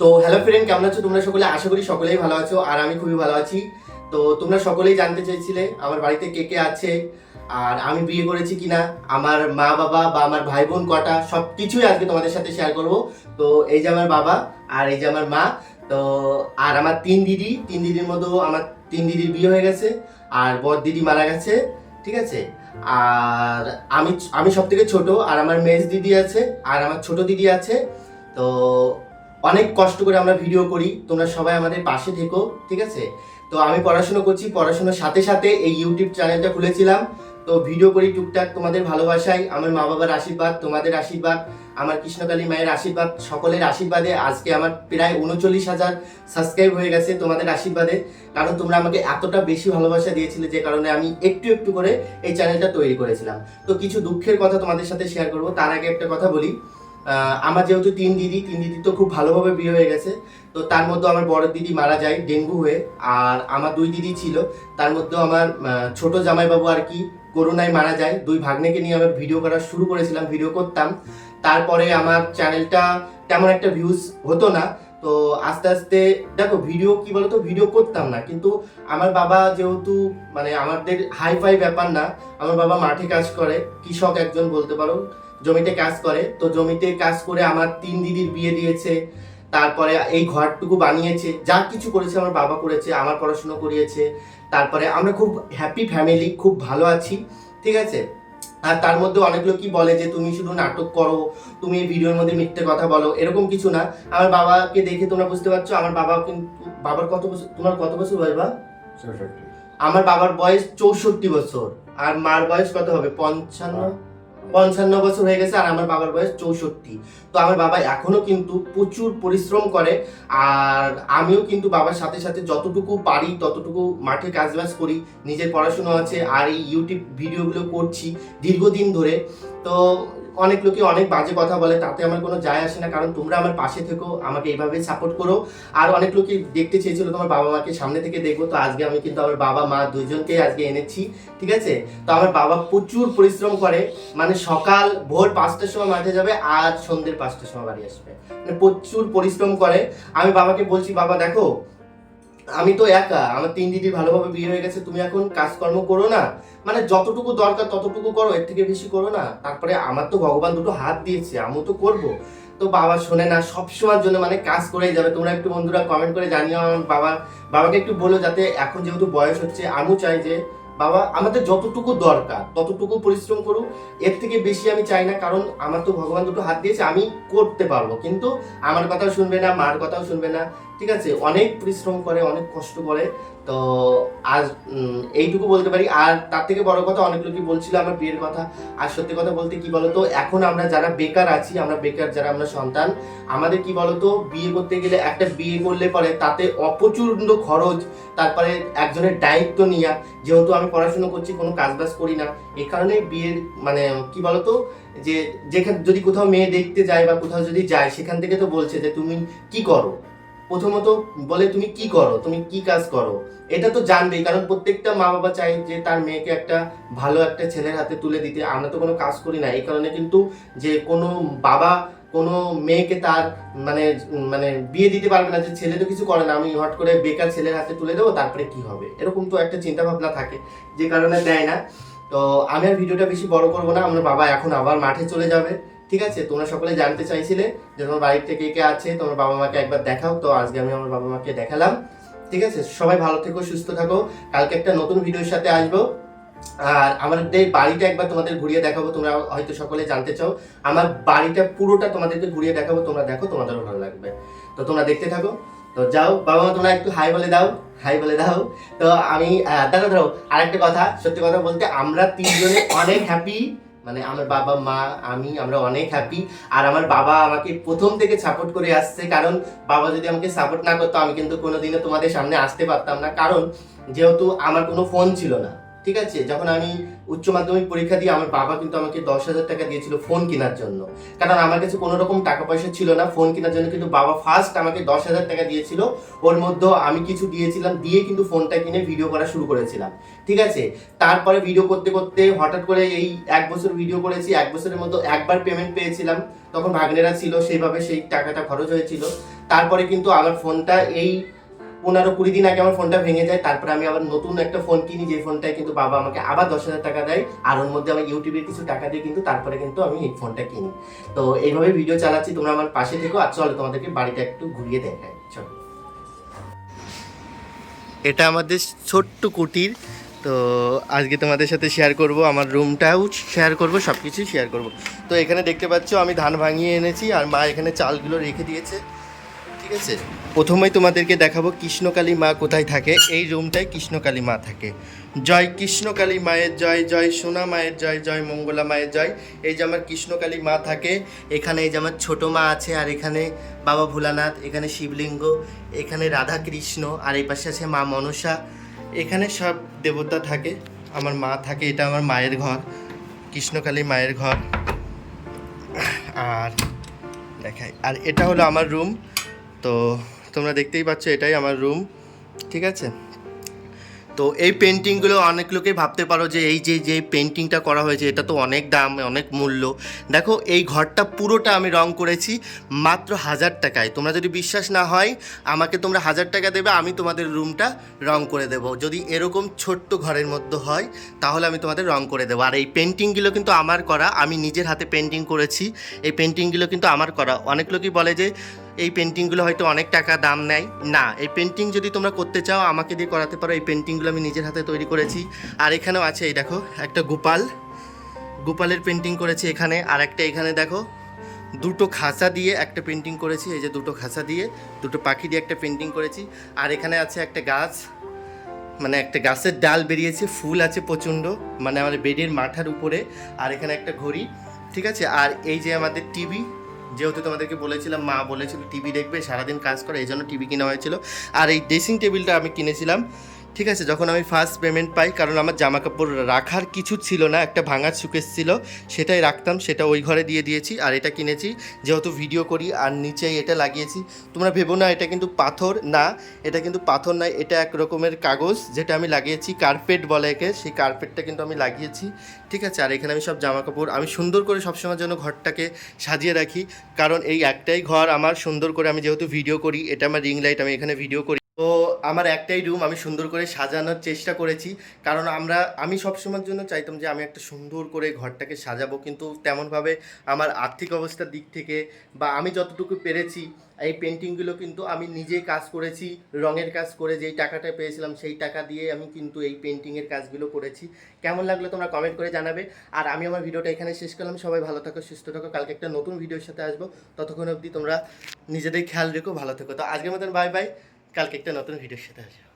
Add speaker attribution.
Speaker 1: তো hello friend কেমন আছো? তোমরা সকলে? আশা করি সকলেই ভালো আছো, আর আমি খুবই ভালো আছি। তো তোমরা সকলেই জানতে চেয়েছিলে আমার বাড়িতে কে কে আছে, আর আমি বিয়ে করেছি কিনা। আমার মা বাবা বা আমার ভাই বোন কটা সব কিছুই আজকে তোমাদের সাথে শেয়ার করব। তো এই যে আমার বাবা আর এই যে আমার মা, তো আর আমার তিন দিদি, তিন দিদির মধ্যেও আমার তিন দিদির বিয়ে হয়ে গেছে, আর বর দিদি মারা গেছে, ঠিক আছে? আর আমি আমি সব থেকে ছোট, আর আমার মেজ দিদি আছে, আর আমার ছোট দিদি আছে, তো অনেক কষ্ট করে আমরা ভিডিও করি। তোমরা সবাই আমাদের পাশে থেকো, ঠিক আছে? তো আমি পড়াশোনা করছি, পড়াশোনার সাথে সাথে এই ইউটিউব চ্যানেলটা খুলেছিলাম। তো ভিডিও করি টুকটাক তোমাদের ভালোবাসায়, আমার মা বাবার আশীর্বাদ, তোমাদের আশীর্বাদ, আমার কৃষ্ণকালী মায়ের আশীর্বাদ, সকলের আশীর্বাদে আজকে আমার প্রায় উনচল্লিশ হাজার সাবস্ক্রাইব হয়ে গেছে তোমাদের আশীর্বাদে। কারণ তোমরা আমাকে এতটা বেশি ভালোবাসা দিয়েছিলে যে কারণে আমি একটু একটু করে এই চ্যানেলটা তৈরি করেছিলাম। তো কিছু দুঃখের কথা তোমাদের সাথে শেয়ার করব, তার আগে একটা কথা বলি। আমার যেহেতু তিন দিদি তিন দিদি তো খুব ভালোভাবে বিয়ে হয়ে গেছে, তো তার মধ্যে আমার বড় দিদি মারা যায় ডেঙ্গু হয়ে, আর আমার দুই দিদি ছিল, তার মধ্যে আমার ছোট জামাইবাবু আর কি করোনায় মারা যায়। দুই ভাগ্নেকে নিয়ে আমি ভিডিও করা শুরু করেছিলাম ভিডিও করতাম। তারপরে আমার চ্যানেলটা তেমন একটা ভিউজ হতো না, তো আস্তে আস্তে, দেখো ভিডিও কি বলতো ভিডিও করতাম না। কিন্তু আমার বাবা যেহেতু মানে আমাদের হাই ফাই ব্যাপার না, আমার বাবা মাঠে কাজ করে, কৃষক একজন বলতে পারো জমিতে কাজ করে। তো জমিতে কাজ করে আমার তিন দিদির বিয়ে দিয়েছে। তারপরে এই ঘরটুকু বানিয়েছে। যা কিছু করেছে আমার বাবা করেছে আমার পড়াশুনো করিয়েছে। তারপরে আমরা খুব হ্যাপি ফ্যামিলি খুব ভালো আছি ঠিক আছে? আর তার মধ্যে অনেক লোকই বলে যে তুমি শুধু নাটক করো তুমি এই ভিডিওর মধ্যে মিথ্যে কথা বলো এরকম কিছু না। আমার বাবাকে দেখে তোমরা বুঝতে পারছ আমার বাবা কিন্তু বাবার কত বছর তোমার কত বছর বয়স বা আমার বাবার বয়স চৌষট্টি বছর। আর মার বয়স কত হবে? পঞ্চান্ন? পঞ্চান্ন বছর হয়ে গেছে আর আমার বাবার বয়স চৌষট্টি। তো আমার বাবা এখনও কিন্তু প্রচুর পরিশ্রম করে আর আমিও কিন্তু বাবার সাথে সাথে যতটুকু পারি, ততটুকু মাঠে কাজবাজ করি, নিজের পড়াশুনো আছে আর এই ইউটিউব ভিডিওগুলো করছি দীর্ঘদিন ধরে। তো অনেক লোকে অনেক বাজে কথা বলে, তাতে আমার কোনো যায় আসে না। কারণ তোমরা আমার পাশে থেকো, আমাকে এইভাবে সাপোর্ট করো। আর অনেক লোকই দেখতে চেয়েছিল তোমার বাবা মাকে সামনে থেকে দেখব। তো আজকে আমি কিন্তু আমার বাবা, মা দুইজনকে আজকে এনেছি, ঠিক আছে? তো আমার বাবা প্রচুর পরিশ্রম করে। মানে সকাল ভোর পাঁচটার সময় মাঠে যাবে আর সন্ধ্যের পাঁচটার সময় বাড়ি আসবে। মানে প্রচুর পরিশ্রম করে। আমি বাবাকে বলছি, বাবা, দেখো আমি তো একা, আমার তিন দিদি ভালোভাবে বিয়ে হয়ে গেছে, তুমি এখন কাজকর্ম করো না। মানে যতটুকু দরকার ততটুকু করো, এর থেকে বেশি করো না। তারপরে আমার তো ভগবান দুটো হাত দিয়েছে, আমিও তো করব। তো বাবা শোনে না সব সময়ের জন্য মানে কাজ করেই যাবে। তোমরা একটু বন্ধুরা কমেন্ট করে জানিও আমার বাবা। বাবাকে একটু বলো যাতে এখন যেহেতু বয়স হচ্ছে, আমিও চাই যে বাবা, আমাদের যতটুকু দরকার, ততটুকু পরিশ্রম করুক, এর থেকে বেশি আমি চাই না। কারণ আমার তো ভগবান দুটো হাত দিয়েছে, আমি করতে পারব। কিন্তু আমার কথাও শুনবে না, মার কথাও শুনবে না। ঠিক আছে, অনেক পরিশ্রম করে, অনেক কষ্ট করে, তো আজ এইটুকু বলতে পারি। আর তার থেকে বড় কথা অনেক লোকই বলছিল আমার বিয়ের কথা, আর সত্যি কথা বলতে কি বলতো, এখন আমরা যারা বেকার আছি, আমরা বেকার যারা আমরা সন্তান, আমাদের কি বলতো, বিয়ে করতে গেলে একটা বিয়ে করলে পরে তাতে অপ্রচন্ড খরচ, তারপরে একজনের দায়িত্ব নিয়া, যেহেতু আমি পড়াশোনা করছি, কোনো কাজবাজ করি না, এ কারণে বিয়ের মানে কি বলতো, যে যেখানে, যদি কোথাও মেয়ে দেখতে যায় বা কোথাও যদি যায়, সেখান থেকে তো বলছে যে তুমি কি করো? প্রথমত বলে তুমি কি করো? তুমি কি কাজ করো? এটা তো জানবেই, কারণ প্রত্যেকটা মা বাবা চাই যে তার মেয়েকে একটা ভালো একটা ছেলের হাতে তুলে দিতে। আমরা তো কোনো কাজ করি না। এই কারণে কিন্তু যে কোনো বাবা, কোনো মেয়েকে তার মানে মানে বিয়ে দিতে পারবে না, যে ছেলে তো কিছু করে না, আমি হট করে বেকার ছেলের হাতে তুলে দেবো, তারপরে কি হবে? এরকম তো একটা চিন্তা ভাবনা থাকে, যে কারণে দেয় না। তো আমি আর ভিডিওটা বেশি বড় করব না, আমার বাবা এখন আবার মাঠে চলে যাবে। ঠিক আছে, তোমরা সকলে জানতে চাইছিলে যে তোমার বাড়িতে কে কে আছে, তোমার বাবা মাকে একবার দেখাও, তো আজকে আমি আমার বাবা মাকে দেখালাম। ঠিক আছে, সবাই ভালো থেকো, সুস্থ থাকো। কালকে একটা নতুন ভিডিওর সাথে আসব। আর আমাদের বাড়িটা একবার তোমাদের ঘুরিয়ে দেখাবো, তোমরা হয়তো সকলে জানতে চাও। আমার বাড়িটা পুরোটা তোমাদেরকে ঘুরিয়ে দেখাবো, তোমরা দেখো, তোমাদেরও ভালো লাগবে। তো তোমরা দেখতে থাকো। তো যাও, বাবা মা, তোমরা একটু হাই বলে দাও হাই বলে দাও। তো আমি দাঁড়াও দাঁড়াও, আরেকটা কথা, সত্যি কথা বলতে আমরা তিনজনে অনেক হ্যাপি মানে আমার বাবা, মা, আমি, আমরা অনেক হ্যাপি আর আমার বাবা আমাকে প্রথম থেকে সাপোর্ট করে আসছে, কারণ বাবা যদি আমাকে সাপোর্ট না করতো, আমি কিন্তু কোনোদিনও তোমাদের সামনে আসতে পারতাম না। কারণ যেহেতু আমার কোনো ফোন ছিল না। ঠিক আছে? যখন আমি উচ্চ মাধ্যমিক পরীক্ষা দিয়ে আমার বাবা কিন্তু আমাকে দশ হাজার টাকা দিয়েছিল ফোন কেনার জন্য। কারণ আমার কাছে কোনো রকম টাকা পয়সা ছিল না ফোন কেনার জন্য কিন্তু বাবা ফার্স্ট আমাকে দশ হাজার টাকা দিয়েছিল। ওর মধ্যে আমি কিছু দিয়েছিলাম, দিয়ে কিন্তু ফোনটা কিনে ভিডিও করা শুরু করেছিলাম। ঠিক আছে? তারপরে ভিডিও করতে করতে হঠাৎ করে এই এক বছর ভিডিও করেছি, এক বছরের মধ্যে একবার পেমেন্ট পেয়েছিলাম। তখন ভাগ্নেরা ছিল, সেইভাবে সেই টাকাটা খরচ হয়েছিল। তারপরে কিন্তু আমার ফোনটা এই পনেরো কুড়ি দিন আগে আমার ফোনটা ভেঙে যায়, তারপরে আমি আবার নতুন একটা ফোন কিনি যে ফোনটায় কিন্তু বাবা আমাকে আবার দশ হাজার টাকা দেয়, আর ওর মধ্যে আমি ইউটিউবের কিছু টাকা দিয়ে কিন্তু তারপরে কিন্তু আমি এই ফোনটা কিনি। তো এইভাবে ভিডিও চালাচ্ছি, তোমরা আমার পাশে থেকো, আর চলো তোমাদেরকে বাড়িটা একটু ঘুরিয়ে দেখাই, চলো। এটা আমাদের ছোট্ট কুটির, তো আজকে তোমাদের সাথে শেয়ার করব, আমার রুমটাও শেয়ার করব সব কিছুই শেয়ার করব। তো এখানে দেখতে পাচ্ছ, আমি ধান ভাঙিয়ে এনেছি, আর মা এখানে চালগুলো রেখে দিয়েছে। ঠিক আছে। প্রথমেই তোমাদেরকে দেখাবো কৃষ্ণকালী মা কোথায় থাকে। এই রুমটায় কৃষ্ণকালী মা থাকে। জয় কৃষ্ণকালী মায়ের জয় জয় সোনা মায়ের জয় জয় মঙ্গলা মায়ের জয়। এই যে আমার কৃষ্ণকালী মা থাকে, এখানে এই যে আমার ছোটো মা আছে, আর এখানে বাবা ভোলানাথ, এখানে শিবলিঙ্গ, এখানে রাধা কৃষ্ণ আর এই পাশে আছে মা মনসা। এখানে সব দেবতা থাকে। আমার মা থাকে, এটা আমার মায়ের ঘর, কৃষ্ণকালী মায়ের ঘর। আর দেখাই। আর এটা হলো আমার রুম তো তোমরা দেখতেই পাচ্ছ, এটাই আমার রুম ঠিক আছে? তো এই পেন্টিংগুলো অনেক লোকে ভাবতে পারো যে এই যে যে পেন্টিংটা করা হয়েছে, এটা তো অনেক দাম, অনেক মূল্য। দেখো, এই ঘরটা পুরোটা আমি রং করেছি মাত্র হাজার টাকায়। তোমরা যদি বিশ্বাস না হয়, আমাকে তোমরা হাজার টাকা দেবে, আমি তোমাদের রুমটা রং করে দেবো। যদি এরকম ছোট্ট ঘরের মধ্যে হয়, তাহলে আমি তোমাদের রং করে দেবো। আর এই পেন্টিংগুলো কিন্তু আমার করা, আমি নিজের হাতে পেন্টিং করেছি। এই পেন্টিংগুলো কিন্তু আমার করা। অনেক লোকই বলে যে এই পেন্টিংগুলো হয়তো অনেক টাকা দাম নেয়। না, এই পেন্টিং যদি তোমরা করতে চাও, আমাকে দিয়ে করাতে পারো। এই পেন্টিংগুলো আমি নিজের হাতে তৈরি করেছি। আর এখানেও আছে, এই দেখো, একটা গোপাল। গোপালের পেন্টিং করেছি এখানে। আর একটা এখানে দেখো, দুটো খাঁচা দিয়ে একটা পেন্টিং করেছি। এই যে দুটো খাঁচা দিয়ে, দুটো পাখি দিয়ে একটা পেন্টিং করেছি। আর এখানে আছে একটা গাছ। মানে একটা গাছের ডাল বেরিয়েছে, ফুল আছে প্রচণ্ড। মানে আমার বেডের মাথার উপরে। আর এখানে একটা ঘড়ি, ঠিক আছে? আর এই যে আমাদের টিভি যেহেতু তোমাদেরকে বলেছিলাম, মা বলেছিল, টিভি দেখবে, সারাদিন কাজ করে, এই জন্য টিভি কেনা হয়েছিল। আর এই ড্রেসিং টেবিলটা আমি কিনেছিলাম। ঠিক আছে, যখন আমি ফার্স্ট পেমেন্ট পাই, কারণ আমার জামা কাপড় রাখার কিছু ছিল না, একটা ভাঙা সুকেস ছিল, সেটাই রাখতাম, সেটা ওই ঘরে দিয়ে দিয়েছি, আর এটা কিনেছি, যেহেতু ভিডিও করি, আর নিচে এটা লাগিয়েছি। তোমরা ভেবো না, এটা কিন্তু পাথর, না, এটা কিন্তু পাথর নয়, এটা এক রকমের কাগজ, যেটা আমি লাগিয়েছি কার্পেট বলে একে, সেই কার্পেটটা কিন্তু আমি লাগিয়েছি, ঠিক আছে, আর এখানে আমি সব জামা কাপড় আমি সুন্দর করে সবসময়ের জন্য ঘরটাকে সাজিয়ে রাখি, কারণ এই একটাই ঘর আমার সুন্দর করে আমি যেহেতু ভিডিও করি, এটা আমার রিং লাইট আমি এখানে ভিডিও করি তো আমার একটাই রুম আমি সুন্দর করে সাজানোর চেষ্টা করেছি। কারণ আমরা, আমি সবসময়ের জন্য চাইতাম যে আমি একটা সুন্দর করে ঘরটাকে সাজাবো, কিন্তু তেমনভাবে আমার আর্থিক অবস্থার দিক থেকে বা আমি যতটুকু পেরেছি, এই পেন্টিংগুলো কিন্তু আমি নিজেই কাজ করেছি, রঙের কাজ করে যেই টাকাটা পেয়েছিলাম সেই টাকা দিয়ে আমি কিন্তু এই পেন্টিংয়ের কাজগুলো করেছি। কেমন লাগল তোমরা কমেন্ট করে জানাবে। আর আমি আমার ভিডিওটা এখানে শেষ করলাম। সবাই ভালো থাকো, সুস্থ থাকো। কালকে একটা নতুন ভিডিওর সাথে আসব। ততক্ষণ অবধি তোমরা নিজেদের খেয়াল রেখো, ভালো থেকো। তো আজকের মতন বাই বাই কালকে একটা নতুন ভিডিওর সাথে আসব।